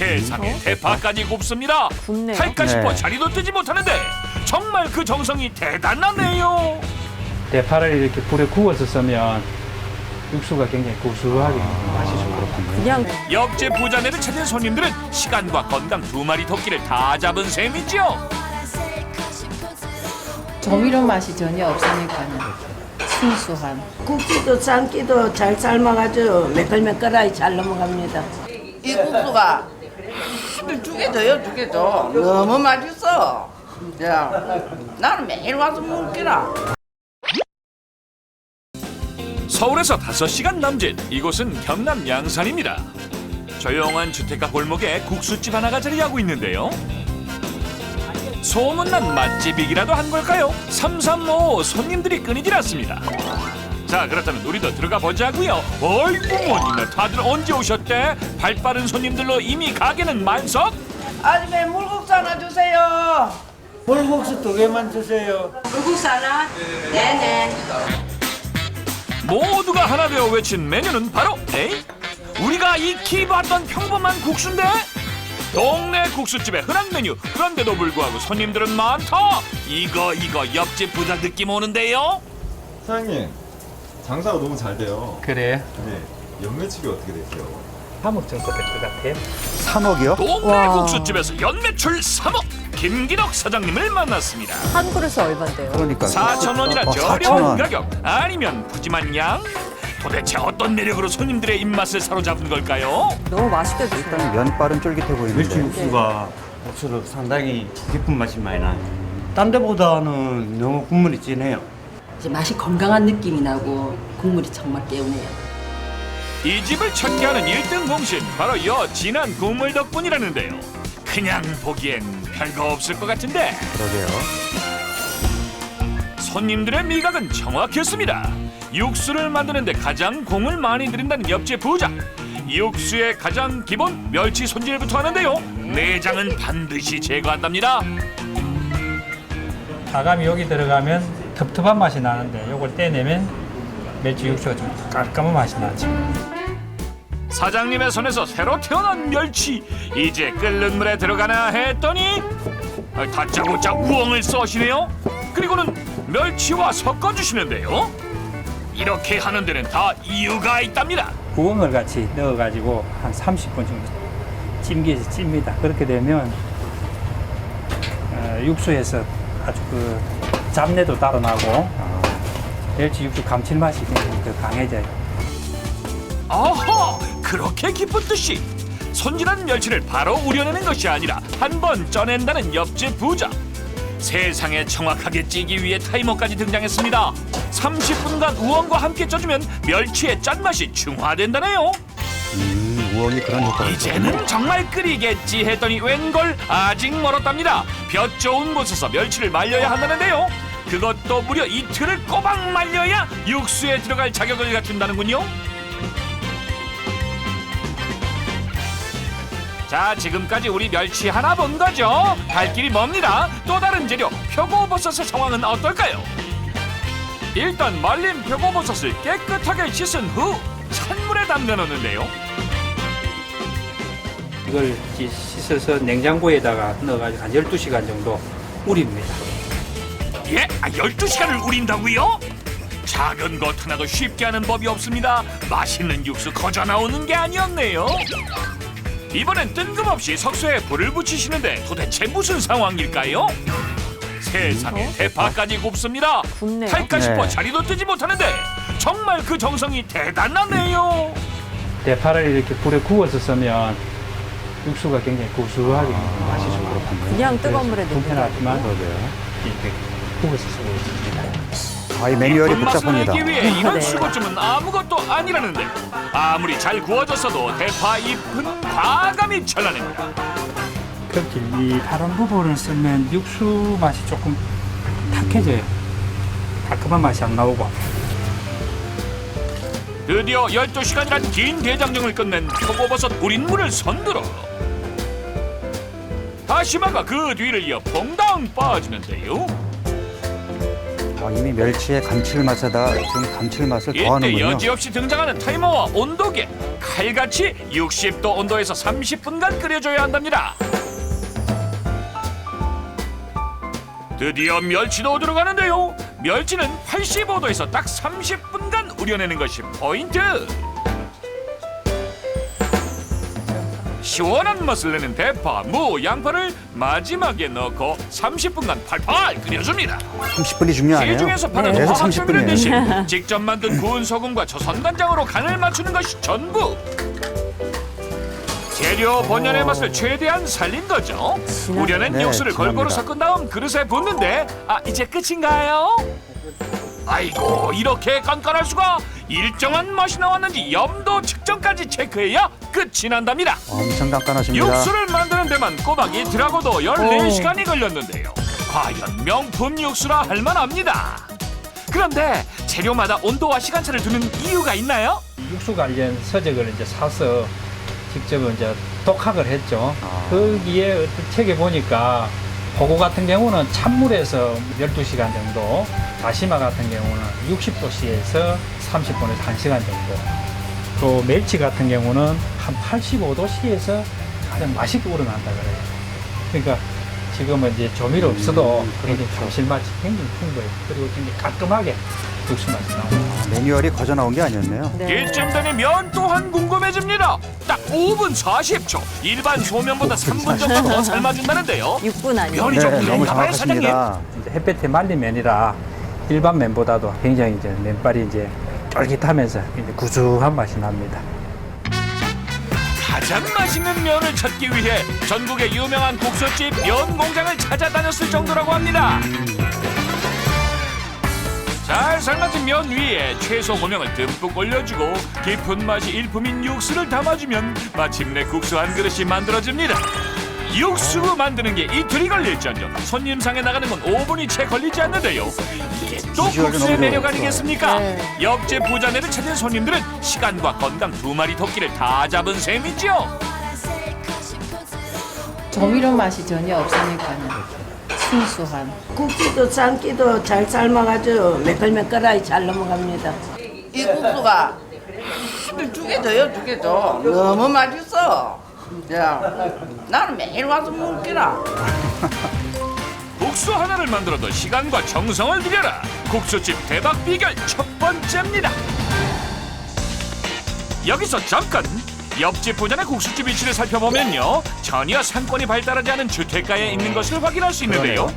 세상에 대파까지 굽습니다. 굽네요. 할까 싶어 네. 자리도 뜨지 못하는데 정말 그 정성이 대단하네요. 대파를 이렇게 불에 구워서 쓰면 육수가 굉장히 고소하게 맛이 좋거든요. 그냥 옆집 부자네를 찾은 손님들은 시간과 건강 두 마리 토끼를 다 잡은 셈이죠. 조미료 맛이 전혀 없으니까는 순수한 국수도 삶기도 잘 삶아가지고 매끌매끌하게 잘 넘어갑니다. 이 국수가 두 개 더요, 두 개 더. 너무 맛있어. 야, 나는 매일 와서 먹기라. 서울에서 5시간 남짓 이곳은 경남 양산입니다. 조용한 주택가 골목에 국수집 하나가 자리하고 있는데요. 소문난 맛집이기라도 한 걸까요? 삼삼오 손님들이 끊이질 않습니다. 자 그렇다면 우리도 들어가 보자고요. 어이구 뭐니나 다들 언제 오셨대? 발 빠른 손님들로 이미 가게는 만석. 아줌마 물국수 하나 주세요. 물국수 두 개만 주세요. 물국수 하나? 네네. 모두가 하나 되어 외친 메뉴는 바로 에이? 우리가 익히 봤던 평범한 국수인데? 동네 국수집의 흔한 메뉴 그런데도 불구하고 손님들은 많다 이거 이거 옆집 부자 느낌 오는데요 사장님 장사가 너무 잘 돼요. 그래. 네. 연매출이 어떻게 되세요? 3억 정도 될 것 같아요. 3억이요? 동네 와. 국수집에서 연매출 3억 김기덕 사장님을 만났습니다 한 그릇에 얼만데요? 그러니까 4천 원이라 어, 저렴한 4,000원. 가격 아니면 푸짐한 양 도대체 어떤 매력으로 손님들의 입맛을 사로잡은 걸까요? 너무 맛있게 드세요. 일단 면발은 쫄깃해 멸치 보이는데 육수가 국수로 상당히 깊은 맛이 많이 나요. 딴 데보다는 너무 국물이 진해요. 이제 맛이 건강한 느낌이 나고 국물이 정말 개운해요. 이 집을 찾게 하는 일등 공신 바로 여 진한 국물 덕분이라는데요. 그냥 보기엔 별거 없을 것 같은데 그러게요. 손님들의 미각은 정확했습니다. 육수를 만드는데 가장 공을 많이 들인다는 옆집 부자. 육수의 가장 기본 멸치 손질부터 하는데요. 내장은 반드시 제거한답니다. 아감이 여기 들어가면 텁텁한 맛이 나는데 요걸 떼내면 멸치 육수가 좀 깔끔한 맛이 나죠. 사장님의 손에서 새로 태어난 멸치 이제 끓는 물에 들어가나 했더니 아, 다짜고짜 우엉을 써시네요 그리고는 멸치와 섞어주시는데요 이렇게 하는 데는 다 이유가 있답니다 부엉을 같이 넣어가지고 한 30분 정도 찜기에서 찝니다. 그렇게 되면 어, 육수에서 아주 그 잡내도 따로 나고 멸치 육수 감칠맛이 더 강해져요. 아하! 그렇게 기쁜 뜻이. 손질한 멸치를 바로 우려내는 것이 아니라 한 번 쪄낸다는 옆집 부자. 세상에 정확하게 찌기 위해 타이머까지 등장했습니다. 30분간 우엉과 함께 쪄주면 멸치의 짠맛이 중화된다네요. 음, 우엉이 그런 효과가 이제는 정말 끓이겠지 했더니 웬걸 아직 멀었답니다. 볕 좋은 곳에서 멸치를 말려야 한다는데요. 그것도 무려 이틀을 꼬박 말려야 육수에 들어갈 자격을 갖춘다는군요. 자, 지금까지 우리 멸치 하나 본 거죠? 갈 길이 멉니다. 또 다른 재료 표고버섯의 상황은 어떨까요? 일단 말린 표고버섯을 깨끗하게 씻은 후 찬물에 담겨 놓는데요. 이걸 씻어서 냉장고에다가 넣어가지고 한 12시간 정도 우립니다. 예? 아, 12시간을 우린다고요? 작은 것 하나도 쉽게 하는 법이 없습니다. 맛있는 육수 거저 나오는 게 아니었네요. 이번엔 뜬금없이 석쇠에 불을 붙이시는데 도대체 무슨 상황일까요? 세상에 대파까지 굽습니다. 굽네요. 할까 싶어 네. 자리도 뜨지 못하는데 정말 그 정성이 대단하네요. 대파를 이렇게 불에 구워서 쓰면 육수가 굉장히 고소하게 맛이 좋거든요. 그냥 뜨거운 물에 넣는 불편하지만 그러게요. 이렇게 구워서 쓰고 있습니다. 아, 이 매뉴얼이 맛을 복잡합니다. 내기 위해 이런 네. 수고쯤은 아무것도 아니라는데 아무리 잘 구워졌어도 대파 잎은 과감히 잘라냅니다. 특히 이 파란 부분을 쓰면 육수 맛이 조금 탁해져요. 달콤한 맛이 안 나오고. 드디어 12시간이란 긴 대장정을 끝낸 표고버섯 우린 물을 손들어 다시마가 그 뒤를 이어 퐁당 빠지는데요. 아, 이미 멸치의 감칠맛에다 지금 감칠맛을 이때 더하는군요. 여지없이 등장하는 타이머와 온도계 칼같이 60도 온도에서 30분간 끓여줘야 한답니다. 드디어 멸치도 들어가는데요. 멸치는 85도에서 딱 30분간 우려내는 것이 포인트 시원한 맛을 내는 대파, 무, 양파를 마지막에 넣고 30분간 팔팔 끓여줍니다 30분이 중요하네요. 시중에서 파는 계속 화학 조미료 30분이에요. 대신 직접 만든 구운 소금과 조선 간장으로 간을 맞추는 것이 전부. 재료 본연의 맛을 최대한 살린 거죠. 우려낸 네, 육수를 골고루 진합니다. 섞은 다음 그릇에 붓는데 아 이제 끝인가요? 아이고 이렇게 깐깐할 수가 일정한 맛이 나왔는지 염도 측정까지 체크해야 끝이 난답니다. 엄청 깐깐하십니다. 육수를 만드는 데만 꼬박 이틀하고도 14시간이 걸렸는데요. 과연 명품 육수라 할 만합니다. 그런데 재료마다 온도와 시간차를 두는 이유가 있나요? 육수 관련 서적을 이제 사서 직접 이제 독학을 했죠. 아. 거기에 어떤 책에 보니까 보고 같은 경우는 찬물에서 12시간 정도, 다시마 같은 경우는 60도씨에서 30분에서 1시간 정도. 또 멸치 같은 경우는 한 85도씨에서 가장 맛있게 우러난다 그래요. 그러니까 지금은 이제 조미료 없어도 그래도 감칠맛이 굉장히 풍부해요. 그리고 굉장히 깔끔하게 육수 맛이 나옵니다. 아, 매뉴얼이 거저 나온 게 아니었네요. 네. 이쯤 되니 면 또한 궁금해집니다. 딱 5분 40초. 일반 소면보다 3분 정도 더 삶아준다는데요. 6분 아니에요? 면이 네, 좀 너무 그런가봐요 사장님. 정확하십니다. 이제 햇볕에 말린 면이라 일반 면보다도 굉장히 이제 면발이 이제 쫄깃하면서 이제 구수한 맛이 납니다. 가장 맛있는 면을 찾기 위해 전국의 유명한 국수집 면 공장을 찾아다녔을 정도라고 합니다. 잘 삶아진 면 위에 채소 고명을 듬뿍 올려주고 깊은 맛이 일품인 육수를 담아주면 마침내 국수 한 그릇이 만들어집니다. 육수 만드는 게 이틀이 걸릴지언정 손님상에 나가는 건 5분이 채 걸리지 않는데요. 이게 또 비주얼이 국수의 너무 매력 좋았어. 아니겠습니까? 네. 옆집 부자네를 찾은 손님들은 시간과 건강 두 마리 토끼를 다 잡은 셈이죠. 조미료 맛이 전혀 없으니까는 순수한 국지도 삶기도 잘 삶아가지고 매끌매끌하게 잘 넘어갑니다. 이 국수가 두개 더요 두개 더. 너무 맛있어. 야, 나는 매일 와서 먹기라. 국수 하나를 만들어도 시간과 정성을 들여라. 국수집 대박 비결 첫 번째입니다. 여기서 잠깐 옆집 부자의 국수집 위치를 살펴보면요 전혀 상권이 발달하지 않은 주택가에 있는 것을 확인할 수 있는데요.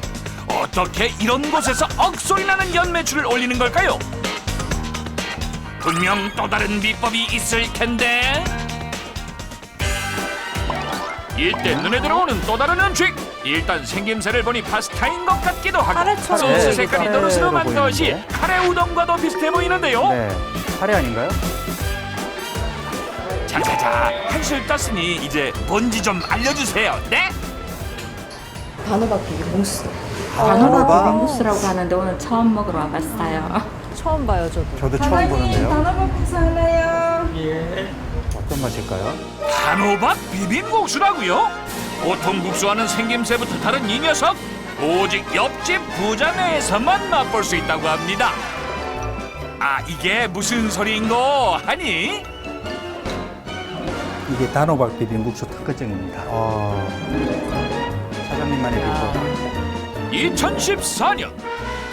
어떻게 이런 곳에서 억소리 나는 연매출을 올리는 걸까요? 분명 또 다른 비법이 있을 텐데. 이때 눈에 들어오는 또 다른 음식. 일단 생김새를 보니 파스타인 것 같기도 하고 카레처럼 소스 네, 색깔이 노르스름한 보이는데. 것이 카레 우동과도 비슷해 보이는데요. 네. 카레 아닌가요? 자자자 한술 떴으니 이제 뭔지 좀 알려주세요. 네? 단호박 비빔국수. 단호박? 비빔국수라고 하는데 오늘 처음 먹으러 와봤어요. 처음 봐요, 저도. 저도 처음 보는데요. 단호박 국수 할래요? 어떤 맛일까요? 단호박 비빔국수라고요? 보통 국수와는 생김새부터 다른 이 녀석 오직 옆집 부자네에서만 맛볼 수 있다고 합니다. 아 이게 무슨 소리인고 하니? 이게 단호박 비빔국수 특허증입니다. 어, 사장님만의 비법. 2014년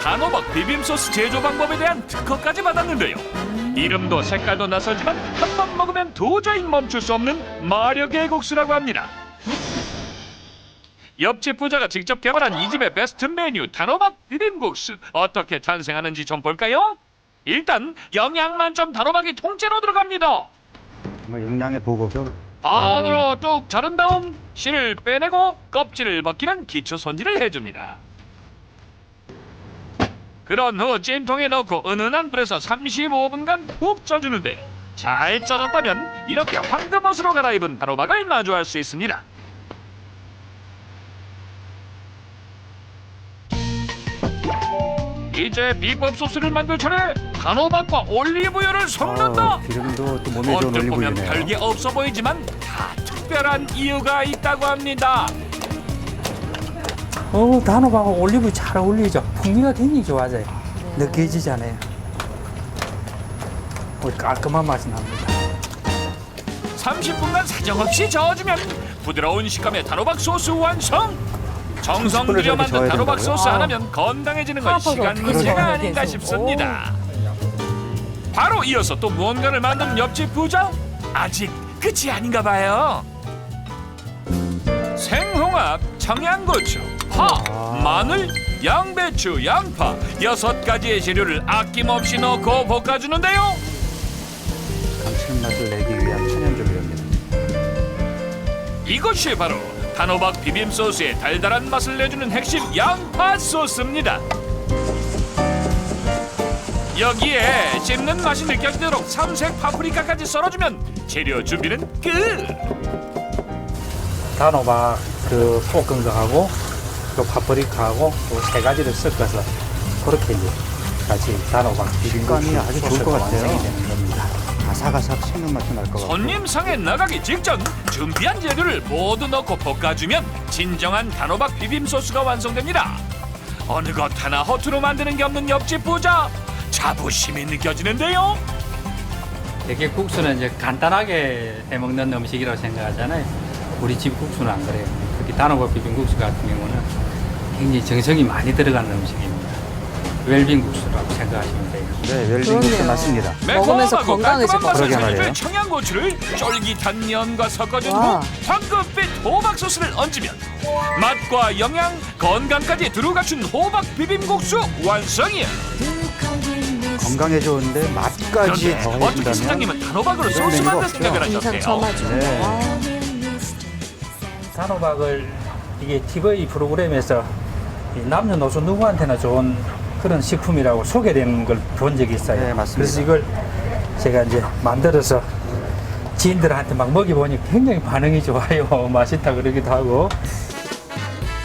단호박 비빔소스 제조 방법에 대한 특허까지 받았는데요. 이름도 색깔도 낯설지만 한 번 먹으면 도저히 멈출 수 없는 마력의 국수라고 합니다. 옆집 부자가 직접 개발한 이 집의 베스트 메뉴 단호박 비빔국수 어떻게 탄생하는지 좀 볼까요? 일단 영양 만점 단호박이 통째로 들어갑니다. 정말 영양의 보고죠. 안으로 뚝 자른 다음 씨를 빼내고 껍질을 벗기는 기초 손질을 해줍니다. 그런 후 찜통에 넣고 은은한 불에서 35분간 푹 쪄주는데 잘 쪄졌다면 이렇게 황금옷으로 갈아입은 단호박을 마주할 수 있습니다. 이제 비법 소스를 만들 차례 단호박과 올리브유를 섞는다. 아, 기름도 또 몸에 좋은 언뜻 보면 올리브유네요. 별게 없어 보이지만 다 특별한 이유가 있다고 합니다. 어, 단호박하고 올리브 잘 어울리죠. 풍미가 굉장히 좋아져요. 느껴지잖아요. 뭐 깔끔한 맛이 납니다. 30분간 사정없이 저어주면 부드러운 식감의 단호박 소스 완성. 정성 30분을 들여 저렇게 만든 저어야 단호박 된다고요? 소스 아. 하나면 건강해지는 건 파파가 시간 어떻게 문제가 저어야 아닌가? 싶습니다. 바로 이어서 또 무언가를 만든 옆집 부자 아직 끝이 아닌가 봐요. 생홍합, 청양고추, 파, 마늘, 양배추, 양파 여섯 가지의 재료를 아낌없이 넣고 볶아주는데요. 감칠맛을 내기 위한 천연조미료입니다. 이것이 바로 단호박 비빔 소스의 달달한 맛을 내주는 핵심 양파 소스입니다. 여기에 씹는 맛이 느껴지도록 삼색 파프리카까지 썰어주면 재료 준비는 끝. 단호박 그 거하고 또 파프리카하고 또 세 가지를 섞어서 그렇게 이제 같이 단호박 비빔국수 식감이 아주 좋을 것 같아요. 완성이 되는 겁니다. 아삭아삭 씹는 맛이 날것 같아요. 손님 상에 나가기 직전 준비한 재료를 모두 넣고 볶아주면 진정한 단호박 비빔 소스가 완성됩니다. 어느 것 하나 허투루 만드는 게 없는 옆집 부자 자부심이 느껴지는데요. 되게 국수는 이제 간단하게 해 먹는 음식이라고 생각하잖아요. 우리 집 국수는 안 그래요. 특히 단호박 비빔국수 같은 경우는 굉장히 정성이 많이 들어가는 음식입니다. 웰빙 국수라고 생각하시면 돼요. 네, 웰빙국수 그러네요. 맞습니다. 먹으면서 매콤하고 건강해질 깔끔한 것 맛을 같아요. 그러게 청양고추를 쫄깃한 면과 섞어준 와. 후 황금빛 호박 소스를 얹으면 맛과 영양, 건강까지 두루 갖춘 호박 비빔국수 완성이야. 건강에 좋은데 맛까지 그런데 어떻게 더해준다면 사장님은 단호박으로 소스 만들 없죠. 생각을 인상 하셨대요? 처음 하죠. 네. 아, 단호박을 이게 TV 프로그램에서 이 남녀노소 누구한테나 좋은 그런 식품이라고 소개되는 걸 본 적이 있어요. 네, 맞습니다. 그래서 이걸 제가 이제 만들어서 지인들한테 막 먹여보니 굉장히 반응이 좋아요. 맛있다 그러기도 하고.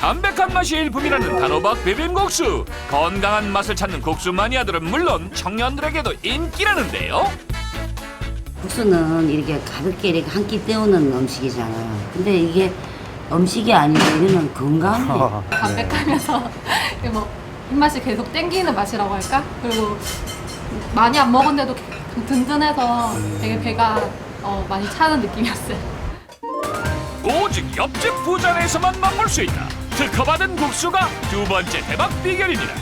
담백한 맛이 일품이라는 단호박 비빔국수 건강한 맛을 찾는 국수 마니아들은 물론 청년들에게도 인기라는데요 국수는 이렇게 가볍게 이렇게 한 끼 때우는 음식이잖아요. 근데 이게 음식이 아니고 우리는 건강해. 어, 담백하면서 이게 뭐 입맛이 계속 땡기는 맛이라고 할까? 그리고 많이 안 먹었는데도 든든해서 되게 배가 어, 많이 차는 느낌이었어요. 오직 옆집 부자에서만 맛볼 수 있다 특허받은 국수가 두 번째 대박 비결입니다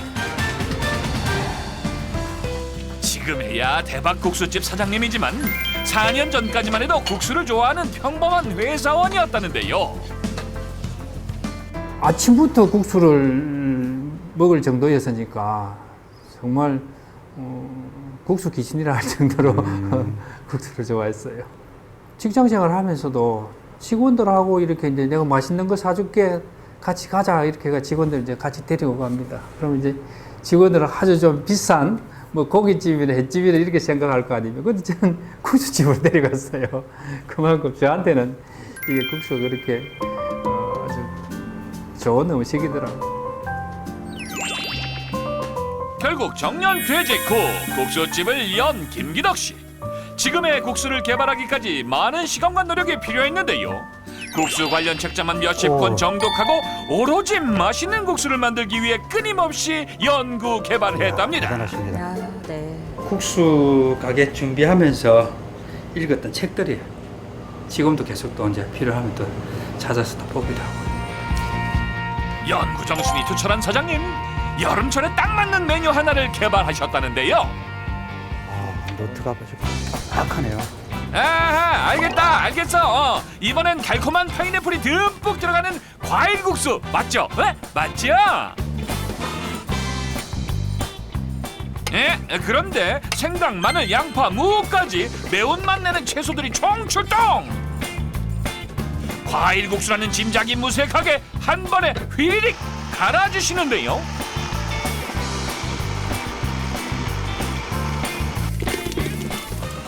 지금에야 대박 국수집 사장님이지만 4년 전까지만 해도 국수를 좋아하는 평범한 회사원이었다는데요 아침부터 국수를 먹을 정도였으니까 정말 어, 국수 귀신이라 할 정도로 국수를 좋아했어요. 직장 생활을 하면서도 직원들하고 이렇게 이제 내가 맛있는 거 사줄게 같이 가자 이렇게 해가 직원들 이제 같이 데리고 갑니다. 그러면 이제 직원들은 아주 좀 비싼 뭐 고깃집이나 횟집이나 이렇게 생각할 거 아닙니까? 근데 저는 국수집을 데려갔어요. 그만큼 저한테는 이게 국수가 그렇게 좋은 음식이더라고요. 결국 정년 퇴직 후 국수집을 연 김기덕 씨. 지금의 국수를 개발하기까지 많은 시간과 노력이 필요했는데요. 국수 관련 책자만 몇십 권 오. 정독하고 오로지 맛있는 국수를 만들기 위해 끊임없이 연구 개발했답니다. 대단하십니다. 야, 네. 국수 가게 준비하면서 읽었던 책들이 지금도 계속 또 이제 필요하면 또 찾아서 또 보기도 하고. 연구 정신이 투철한 사장님. 여름철에 딱 맞는 메뉴 하나를 개발하셨다는데요. 아, 노트가 빡빡하네요. 아하, 알겠다, 알겠어. 어, 이번엔 달콤한 파인애플이 듬뿍 들어가는 과일 국수 맞죠? 에? 맞죠? 예, 그런데 생강, 마늘, 양파, 무까지 매운맛 내는 채소들이 총출동. 과일 국수라는 짐작이 무색하게 한 번에 휘리릭 갈아주시는데요.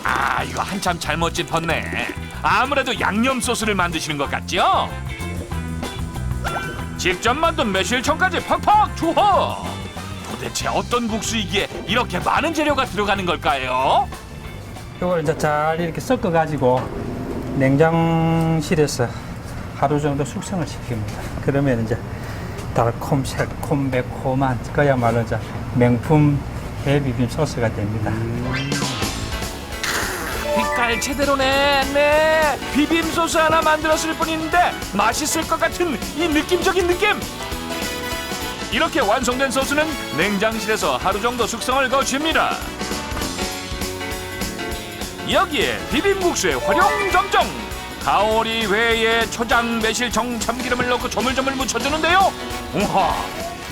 아, 이거 한참 잘못 짚었네. 아무래도 양념 소스를 만드시는 것 같죠? 직접 만든 매실청까지 팍팍 투하. 도대체 어떤 국수이기에 이렇게 많은 재료가 들어가는 걸까요? 이걸 이제 잘 이렇게 섞어 가지고 냉장실에서 하루 정도 숙성을 시킵니다. 그러면 이제 달콤, 새콤, 매콤한 그야말로 이제 명품 회 비빔 소스가 됩니다. 빛깔 제대로네. 네. 비빔 소스 하나 만들었을 뿐인데 맛있을 것 같은 이 느낌적인 느낌. 이렇게 완성된 소스는 냉장실에서 하루 정도 숙성을 거칩니다. 여기에 비빔국수의 활용 점정 가오리 회에 초장 매실청 참기름을 넣고 조물조물 묻혀주는데요. 우와,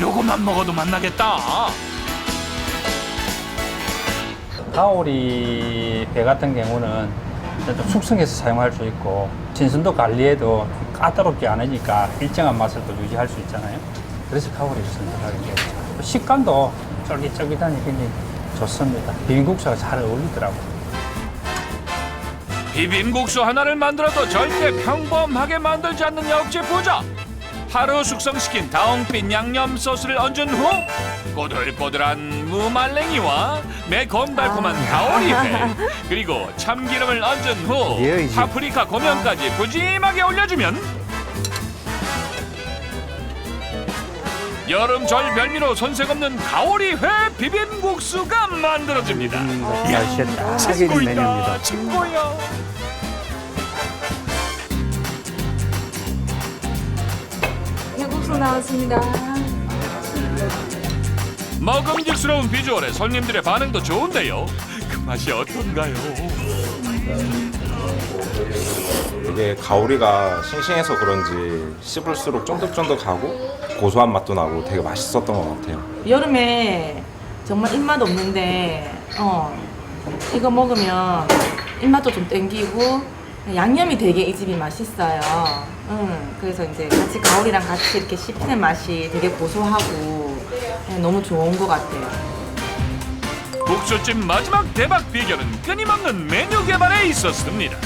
요것만 먹어도 맛나겠다. 가오리 배 같은 경우는 좀 숙성해서 사용할 수 있고 신선도 관리에도 까다롭지 않으니까 일정한 맛을 또 유지할 수 있잖아요. 그래서 가오리를 선택하게 되었죠. 식감도 쫄깃쫄깃하니 굉장히 좋습니다. 비빔국수가 잘 어울리더라고요. 비빔국수 하나를 만들어도 절대 평범하게 만들지 않는 역시 부자. 하루 숙성시킨 다홍빛 양념 소스를 얹은 후 꼬들꼬들한 무말랭이와 매콤달콤한 가오리회 그리고 참기름을 얹은 후. 파프리카 고명까지 푸짐하게 올려주면 여름철 별미로 손색 없는 가오리 회 비빔국수가 만들어집니다. 날씨에 딱인 친구이다 메뉴입니다. 친구야. 해국수 나왔습니다. 먹음직스러운 비주얼에 손님들의 반응도 좋은데요. 그 맛이 어떤가요? 이게 가오리가 싱싱해서 그런지 씹을수록 쫀득쫀득하고 고소한 맛도 나고 되게 맛있었던 것 같아요. 여름에 정말 입맛 없는데 어 이거 먹으면 입맛도 좀 땡기고 양념이 되게 이 집이 맛있어요. 음, 그래서 이제 같이 가오리랑 같이 이렇게 씹히는 맛이 되게 고소하고 네, 너무 좋은 것 같아요. 국수집 마지막 대박 비결은 끊임없는 메뉴 개발에 있었습니다.